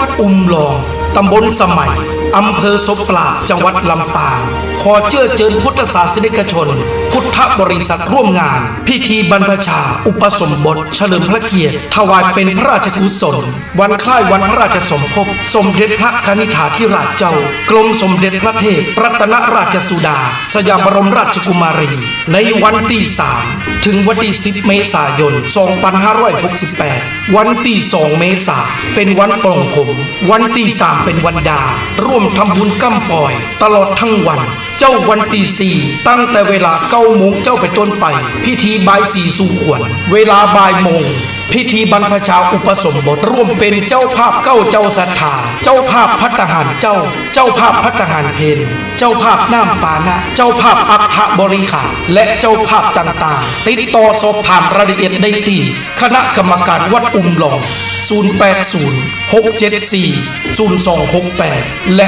วัดอุ้มหลองตำบลสมัยอำเภอศพปราจังหวัดลำปาง ขอเชื่อเจิญพุทธศาสนิกชน พุทธบริษัทร่วมงาน พิธีบรรพชา อุปสมบท เฉลิมพระเกียรติ ถวายเป็นพระราชกุศล วันคล้ายวันพระราชสมภพ สมเด็จพระคณิษฐาธิราชเจ้า กรมสมเด็จพระเทพรัตนราชสุดา สยามบรมราชกุมารี ในวันที่3ถึงวันที่10เมษายน 2568 วันที่2เมษาเป็นวันปลงผม วันที่3เป็นวันดา ร่วมทำบุญกั้มปอย ตลอดทั้งวันเจ้าวันที่สี่ตั้งแต่เวลาเก้าโมงเจ้าไปต้นไป พิธีบายสีสู่ขวัญเวลาบ่ายโมง พิธีบรรพชาอุปสมบทร่วมเป็นเจ้าภาพเก้าเจ้าศรัทธา เจ้าภาพพัฒหารเจ้า เจ้าภาพพัฒหารเพนเจ้าภาพน้ำปานะ เจ้าภาพอัฐบริขารและเจ้าภาพต่างๆ ติดต่อสอบถามรายละเอียดได้ที่คณะกรรมการวัดอุ้มหลอง080 674 0268 และ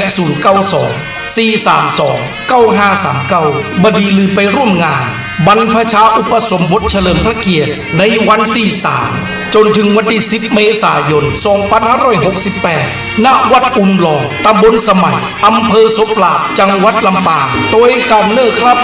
092 432 9539 บดีลือไปร่วมงาน บรรพชาอุปสมบทเฉลิมพระเกียรติในวันที่สาม จนถึงวันที่ 10 เมษายน 2568 ณ วัดอุ่มหลอตำบลสมัย อำเภอศพปราบจังหวัดลำปางตัวกันเนอร์ครับ